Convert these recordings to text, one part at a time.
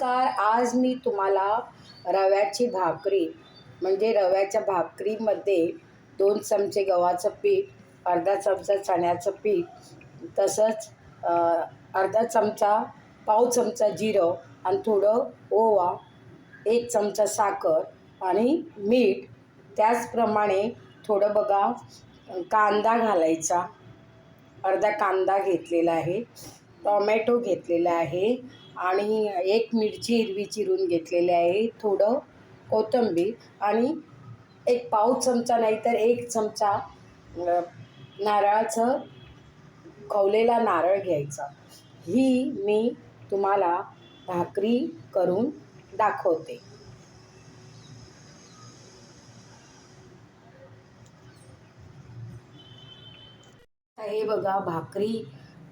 नमस्कार आज मी तुम्हाला रव्याची भाकरी म्हणजे रव्याच्या भाकरीमध्ये दोन चमचे गव्हाचं पीठ अर्धा चमचा चण्याचं पीठ तसंच अर्धा चमचा पाव चमचा जिरं आणि थोडं ओवा एक चमचा साखर आणि मीठ. त्याचप्रमाणे थोडं बघा कांदा घालायचा. अर्धा कांदा घेतलेला आहे. टॉमॅटो घेतलेला आहे आणि एक मिरची हिरवी चिरून घेतलेली आहे थोडं कोथिंबीर आणि एक पाव चमचा नाही तर एक चमचा नारळाचं खवलेला नारळ घ्यायचा. ही मी तुम्हाला भाकरी करून दाखवते. हे बघा भाकरी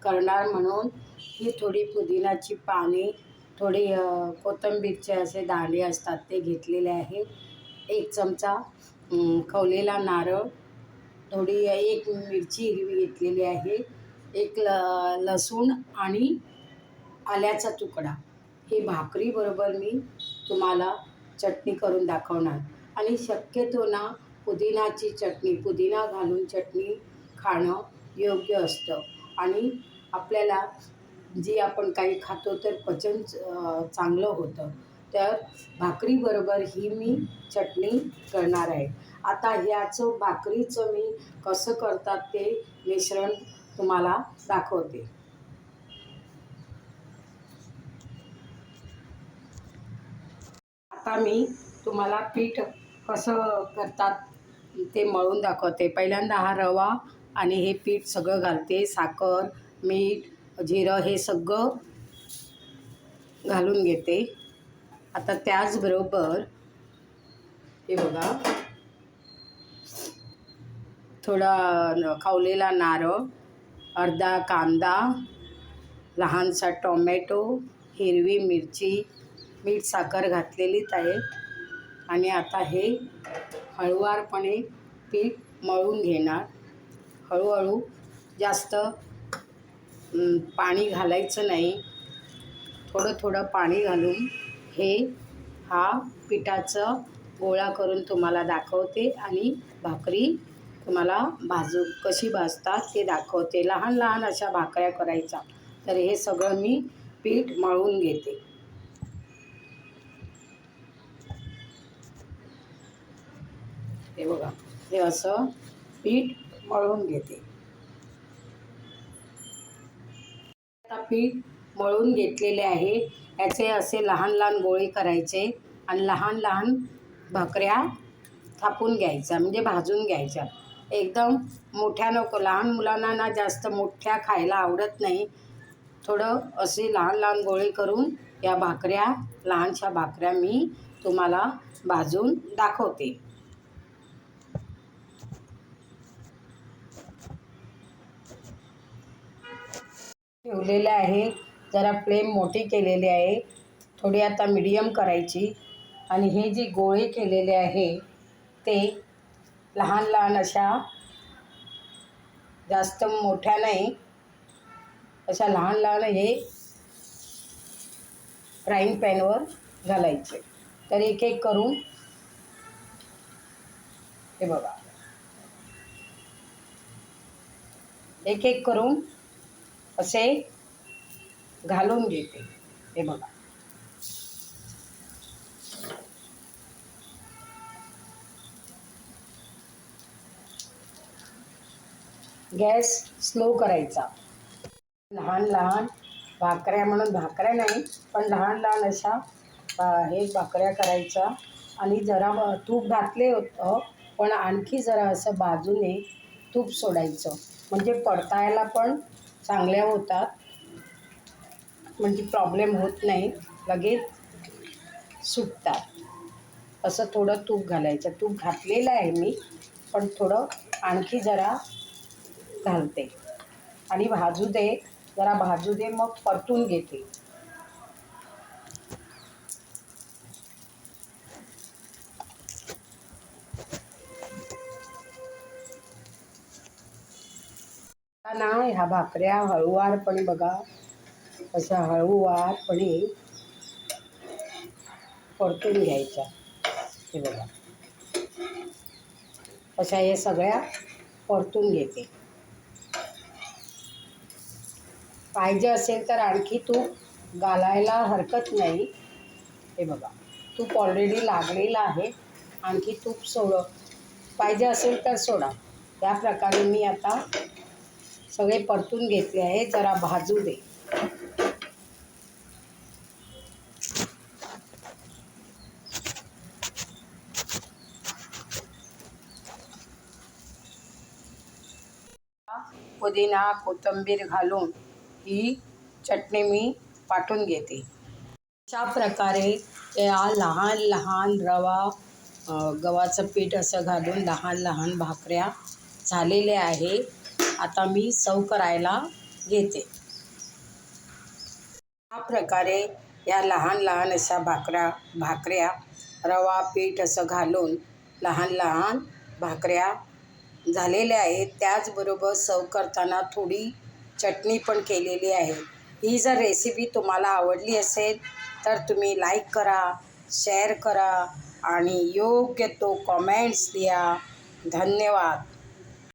करणार म्हणून ही थोडी पुदिनाची पाने थोडी कोथंबीरचे कोथिंबीरचे असे दाणे असतात ते घेतलेले आहे. एक चमचा खवलेला नारळ थोडी एक मिरची हिरवी घेतलेली आहे एक ल लसूण आणि आल्याचा तुकडा. हे भाकरीबरोबर मी तुम्हाला चटणी करून दाखवणार. आणि शक्यतो ना पुदिनाची चटणी पुदिना घालून चटणी खाणं योग्य असतं. आणि आपल्याला जी आपण काही खातो तर पचन चांगलं होतं. तर भाकरीबरोबर ही मी चटणी करणार आहे. आता ह्याचं भाकरीचं मी कसं करतात ते मिश्रण तुम्हाला दाखवते. आता मी तुम्हाला पीठ कसं करतात ते मळून दाखवते. पहिल्यांदा हा रवा आणि हे पीठ सगळं घालते. साखर मीठ जिरं हे सगळं घालून घेते. आता त्याचबरोबर हे बघा. थोडा खावलेला नारळ अर्धा कांदा लहानसा टोमॅटो हिरवी मिरची मीठ साखर घातलेलीच आहे. आणि आता हे हळुवारपणे पीठ मळून घेणार. हळूहळू जास्त पाणी घालायचं नाही. थोडं थोडं पाणी घालून हे हा पिठाचं गोळा करून तुम्हाला दाखवते आणि भाकरी तुम्हाला भाजू कशी भाजतात ते दाखवते. लहान लहान अशा भाकऱ्या करायच्या. तर हे सगळं मी पीठ मळून घेते. हे बघा हे असं पीठ मळून घेते. पीठ मळून घेतलेले आहे. याचे असे लहान लहान गोळे करायचे आणि लहान लहान भाकऱ्या थापून घ्यायच्या म्हणजे भाजून घ्यायच्या. एकदम मोठ्या नको लहान मुलांना ना जास्त मोठ्या खायला आवडत नाही. थोडं असे लहान लहान गोळे करून या भाकऱ्या लहानशा भाकऱ्या मी तुम्हाला भाजून दाखवते. ठेवलेले आहे. जरा फ्लेम मोठी केलेली आहे. थोडी आता मीडियम करायची. आणि हे जी गोळे केलेले आहे ते लहान लहान अशा जास्त मोठ्या नाही. अशा लहान लहान हे फ्राईंग पॅनवर घालायचे. तर एक एक करून हे बघा. एक एक करून असे घालून घेते. हे बघा. गॅस स्लो करायचा. लहान लहान भाकऱ्या म्हणून भाकऱ्या नाही पण लहान लहान अशा हे भाकऱ्या करायच्या. आणि जरा तूप घातले होतं पण आणखी जरा असं बाजूने तूप सोडायचं. म्हणजे पडतायला पण चांगल्या होतात. म्हणजे प्रॉब्लेम होत नाही. लगेच सुटतात. असं थोडं तूप घालायचं. तूप घातलेलं आहे मी पण थोडं आणखी जरा घालते. आणि भाजू दे. जरा भाजू दे मग परतून घेते. ना ह्या भाकऱ्या हळूवारपणे बघा. अशा हळूवारपणे परतून घ्यायच्या हे बघा. अशा हे सगळ्या परतून घेते. पाहिजे असेल तर आणखी तूप घालायला हरकत नाही. हे बघा. तूप ऑलरेडी लागलेलं आहे. आणखी तूप सोड पाहिजे असेल तर सोडा. त्या प्रकारे मी आता सगळे परतून घेतले आहे जरा भाजू दे. पुदिना कोथिंबीर घालून ही चटणी मी पाठवून घेते. अशा प्रकारे या लहान लहान रवा गव्हाचं पीठ असं घालून लहान लहान भाकऱ्या झालेल्या आहे. आता मी सव करायला घेते. हा प्रकारे या लहान लहान अशा भाकऱ्या भाकऱ्या रवा पीठ असं घालून लहान लहान भाकऱ्या झालेल्या आहेत. त्याचबरोबर सव करताना थोडी चटणी पण केलेली आहे. ही जर रेसिपी तुम्हाला आवडली असेल तर तुम्ही लाईक करा शेअर करा आणि योग्य तो कमेंट्स द्या. धन्यवाद.